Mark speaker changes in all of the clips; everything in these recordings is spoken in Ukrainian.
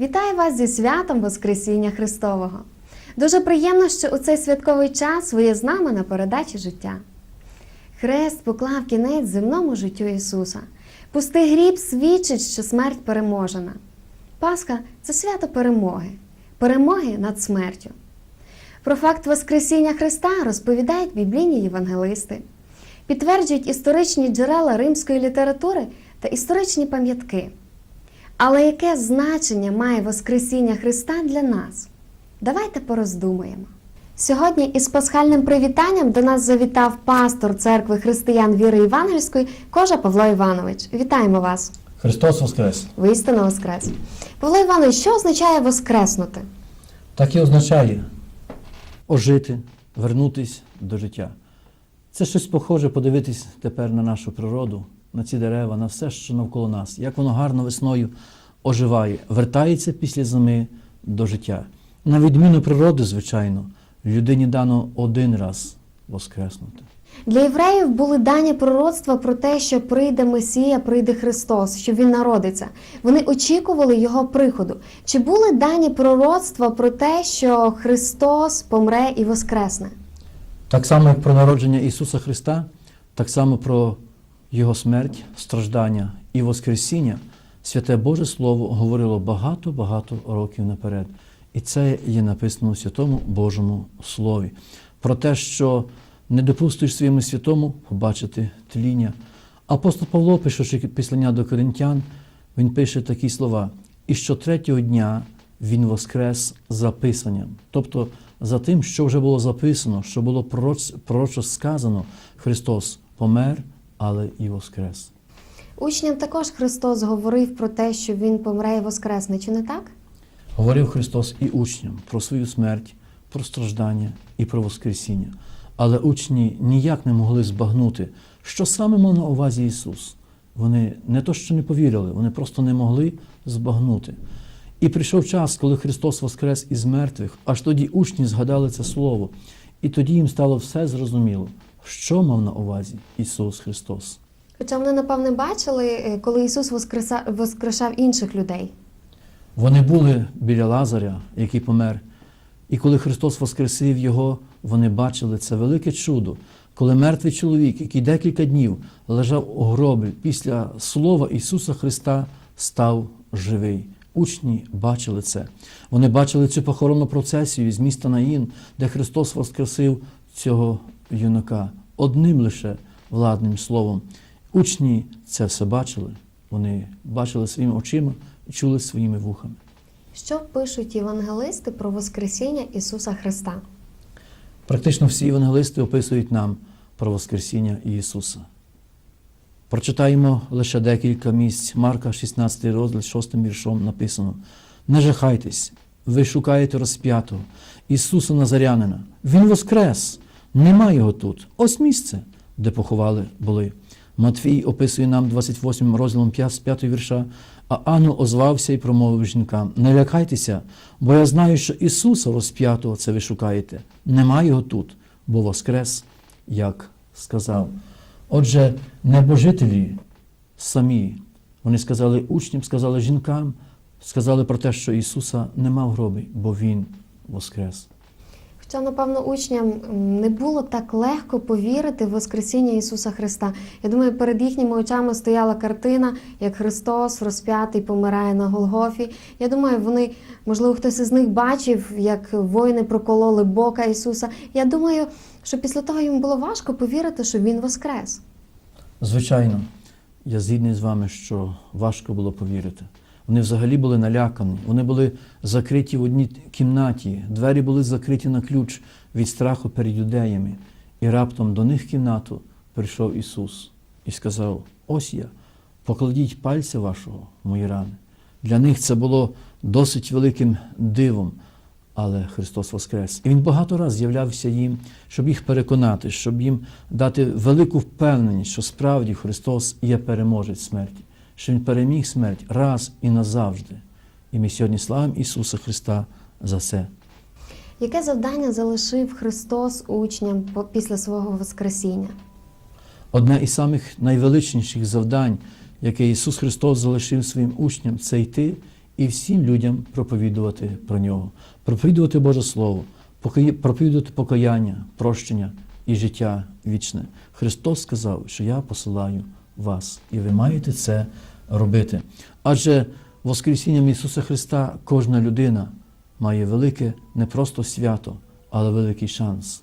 Speaker 1: Вітаю вас зі святом Воскресіння Христового. Дуже приємно, що у цей святковий час ви є з нами на передачі життя. Хрест поклав кінець земному життю Ісуса. Пустий гріб свідчить, що смерть переможена. Пасха це свято перемоги, перемоги над смертю. Про факт Воскресіння Христа розповідають біблійні євангелисти, підтверджують історичні джерела римської літератури та історичні пам'ятки. Але яке значення має Воскресіння Христа для нас? Давайте пороздумаємо. Сьогодні із пасхальним привітанням до нас завітав пастор церкви християн віри Євангельської Кожа Павло Іванович. Вітаємо вас!
Speaker 2: Христос Воскрес!
Speaker 1: Воістину Воскрес! Павло Іванович, що означає воскреснути?
Speaker 2: Так і означає ожити, вернутись до життя. Це щось похоже подивитись тепер на нашу природу, на ці дерева, на все, що навколо нас, як воно гарно весною оживає, вертається після зими до життя. На відміну природи, звичайно, людині дано один раз воскреснути.
Speaker 1: Для євреїв були дані пророцтва про те, що прийде Месія, прийде Христос, що Він народиться. Вони очікували Його приходу. Чи були дані пророцтва про те, що Христос помре і воскресне?
Speaker 2: Так само, як про народження Ісуса Христа, так само про Його смерть, страждання і Воскресіння, святе Боже Слово говорило багато-багато років наперед. І це є написано у Святому Божому Слові. Про те, що не допустиш своєму святому побачити тління. Апостол Павло, пишучи післання до коринтян, він пише такі слова: і що третього дня він воскрес за писанням. Тобто за тим, що вже було записано, що було пророч- пророчо сказано, Христос помер, але і воскрес.
Speaker 1: Учням також Христос говорив про те, що Він помре і воскресне, чи не так?
Speaker 2: Говорив Христос і учням про свою смерть, про страждання і про Воскресіння. Але учні ніяк не могли збагнути, що саме мав на увазі Ісус. Вони не то, що не повірили, вони просто не могли збагнути. І прийшов час, коли Христос воскрес із мертвих, аж тоді учні згадали це Слово, і тоді їм стало все зрозуміло, що мав на увазі Ісус Христос.
Speaker 1: Хоча вони, напевне, бачили, е, коли Ісус воскреса- воскрешав інших людей.
Speaker 2: Вони були біля Лазаря, який помер. І коли Христос воскресив його, вони бачили це велике чудо, коли мертвий чоловік, який декілька днів лежав у гробі, після слова Ісуса Христа став живий. Учні бачили це. Вони бачили цю похоронну процесію з міста Наїн, де Христос воскресив цього юнака одним лише владним словом. Учні це все бачили. Вони бачили своїми очима і чули своїми вухами.
Speaker 1: Що пишуть євангелисти про Воскресіння Ісуса Христа?
Speaker 2: Практично всі євангелисти описують нам про Воскресіння Ісуса. Прочитаємо лише декілька місць. Марка, 16 розділ, 6 віршом написано: Не жахайтесь, ви шукаєте розп'ятого Ісуса Назарянина. Він воскрес, нема його тут. Ось місце, де поховали були. Матвій описує нам 28 розділом 5, з 5 вірша, а ангел озвався і промовив жінкам: Не лякайтеся, бо я знаю, що Ісуса розп'ятого це ви шукаєте. Нема його тут, бо воскрес, як сказав. Отже, небожителі самі, вони сказали учням, сказали жінкам, сказали про те, що Ісуса нема в гробі, бо Він воскрес.
Speaker 1: Хоча, напевно, учням не було так легко повірити в Воскресіння Ісуса Христа. Я думаю, перед їхніми очами стояла картина, як Христос розп'ятий помирає на Голгофі. Я думаю, вони, можливо, хтось із них бачив, як воїни прокололи бока Ісуса. Я думаю, що після того їм було важко повірити, що Він воскрес.
Speaker 2: Звичайно, я згідний з вами, що важко було повірити. Вони взагалі були налякані, вони були закриті в одній кімнаті, двері були закриті на ключ від страху перед юдеями. І раптом до них в кімнату прийшов Ісус і сказав: Ось я, покладіть пальця вашого мої рани. Для них це було досить великим дивом, але Христос Воскрес. І Він багато разів з'являвся їм, щоб їх переконати, щоб їм дати велику впевненість, що справді Христос є переможець смерті, що Він переміг смерть раз і назавжди. І ми сьогодні славимо Ісуса Христа за це.
Speaker 1: Яке завдання залишив Христос учням після свого Воскресіння?
Speaker 2: Одне із самих найвеличніших завдань, яке Ісус Христос залишив своїм учням, це йти і всім людям проповідувати про нього, проповідувати Боже Слово, проповідувати покаяння, прощення і життя вічне. Христос сказав, що я посилаю вас, і ви маєте це робити. Адже Воскресінням Ісуса Христа кожна людина має велике не просто свято, але великий шанс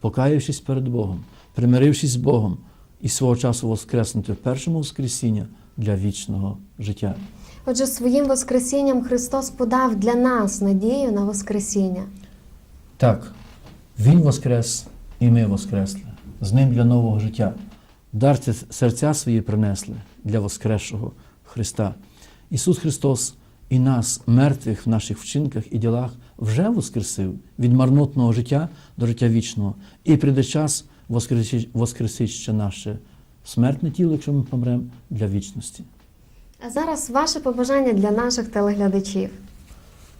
Speaker 2: покаявшись перед Богом, примирившись з Богом і свого часу воскреснути в першому воскресіння для вічного життя.
Speaker 1: Отже, своїм Воскресінням Христос подав для нас надію на Воскресіння.
Speaker 2: Так, Він воскрес, і ми воскресли. З ним для нового життя. Дарці серця свої принесли для воскресшого Христа. Ісус Христос і нас, мертвих в наших вчинках і ділах, вже воскресив від марнотного життя до життя вічного. І прийде час воскресить, ще наше смертне тіло, якщо ми помремо, для вічності.
Speaker 1: А зараз ваше побажання для наших телеглядачів.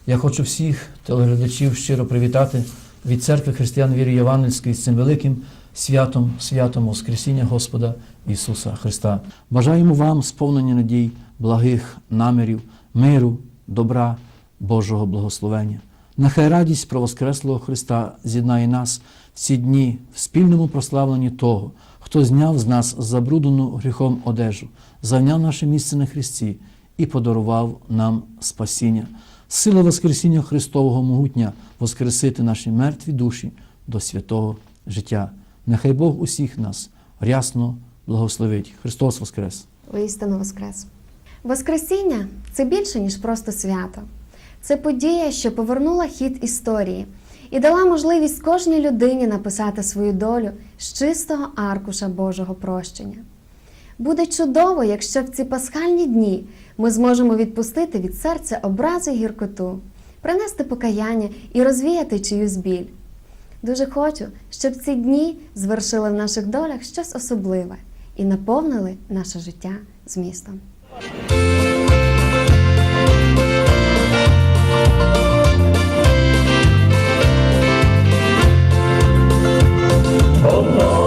Speaker 2: Я хочу всіх телеглядачів щиро привітати від церкви християн віри Євангельської з цим великим святом, святом Воскресіння Господа Ісуса Христа. Бажаємо вам сповнення надій, благих намірів, миру, добра, Божого благословення. Нехай радість про Воскреслого Христа з'єднає нас в ці дні в спільному прославленні того, хто зняв з нас забруднену гріхом одежу, завняв наше місце на Христі і подарував нам спасіння. Сила Воскресіння Христового могутня воскресити наші мертві душі до святого життя. Нехай Бог усіх нас рясно благословить. Христос Воскрес!
Speaker 1: Воістину Воскрес. Воскресіння це більше, ніж просто свято. Це подія, що повернула хід історії і дала можливість кожній людині написати свою долю з чистого аркуша Божого прощення. Буде чудово, якщо в ці пасхальні дні ми зможемо відпустити від серця образи гіркоту, принести покаяння і розвіяти чиюсь біль. Дуже хочу, щоб ці дні звершили в наших долях щось особливе і наповнили наше життя змістом.
Speaker 3: Одного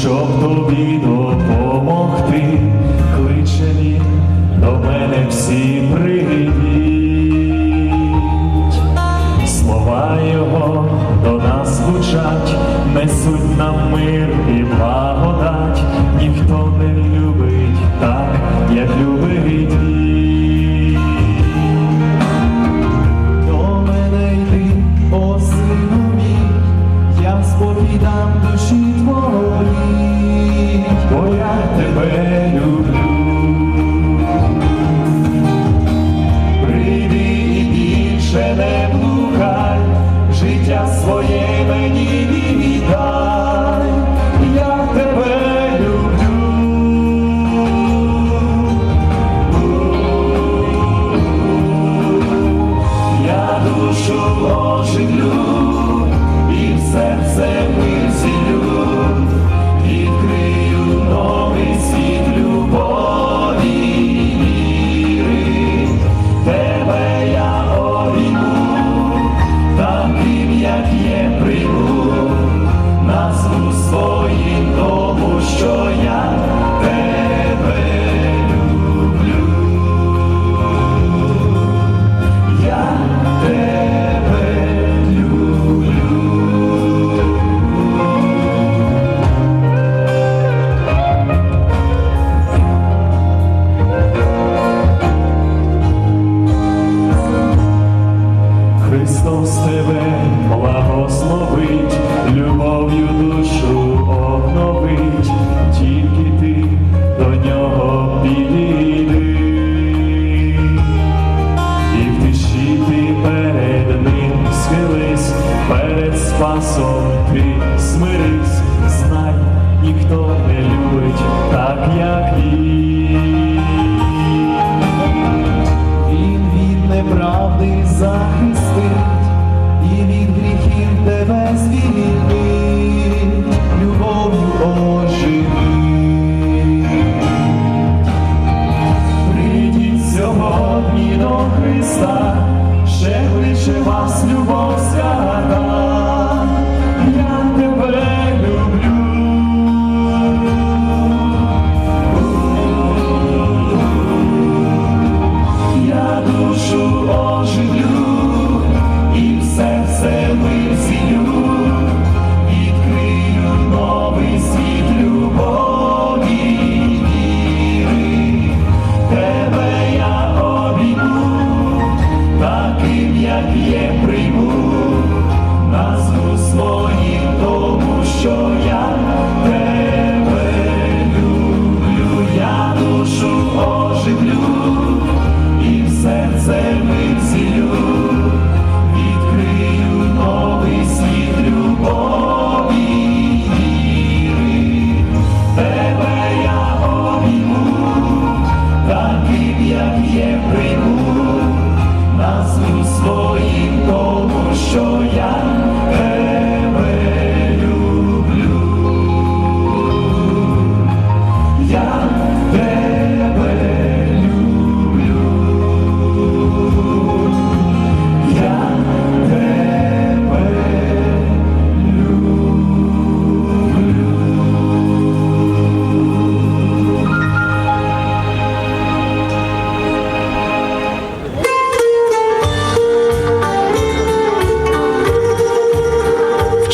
Speaker 3: щоб тобі допомогти, кличе до мене всі прийдіть, слова його до нас звучать, несуть нам мир і благодать, ніхто не любить так, як любить він. До мене йди, о сину мій, я сповідам душі твого боліть, бо я тебе. правди захистить і від гріхів тебе звільнить, любов'ю оживи. Прийдіть сьогодні Христа, ще кличе вас любов свята.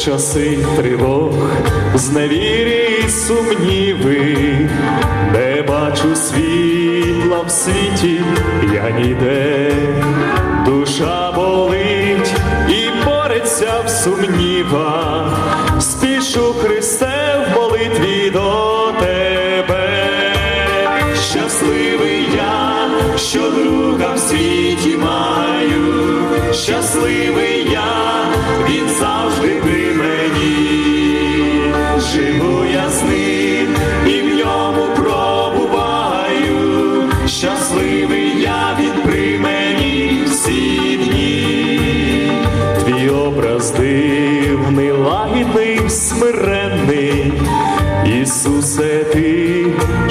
Speaker 3: часи тривог, зневірі і сумніви, не бачу світла в світі, я ніде, душа болить і бореться в сумнівах, спішу Христе в молитві до тебе, щасливий я, що друга в світі маю, щасливий.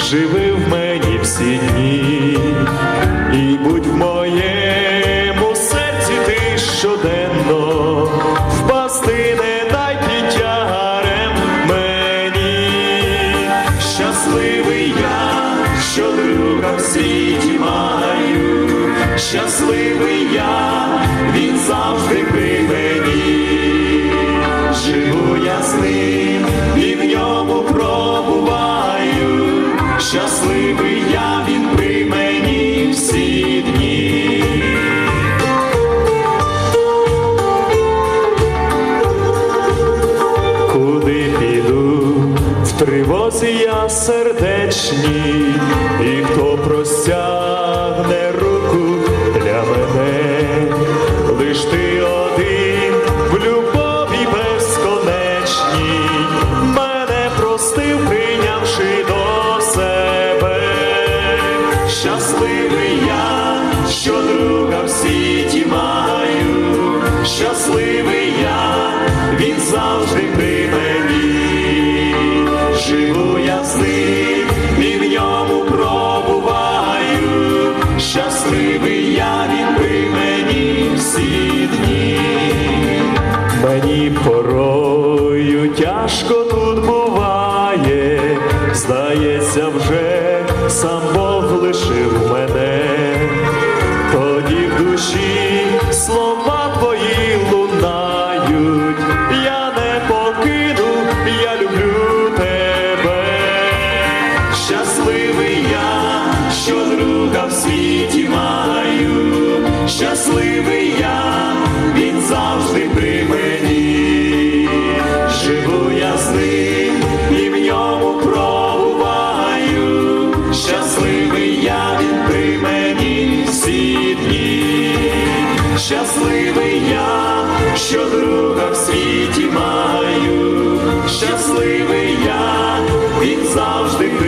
Speaker 3: живи в мені всі дні. І будь в Хлопція сердечні, і хто простягне руку для мене, лиш ти один в любові безконечній, мене простив, прийнявши до себе, щасливий я, що друга в світі маю, щасливий я, він завжди. Світі маю.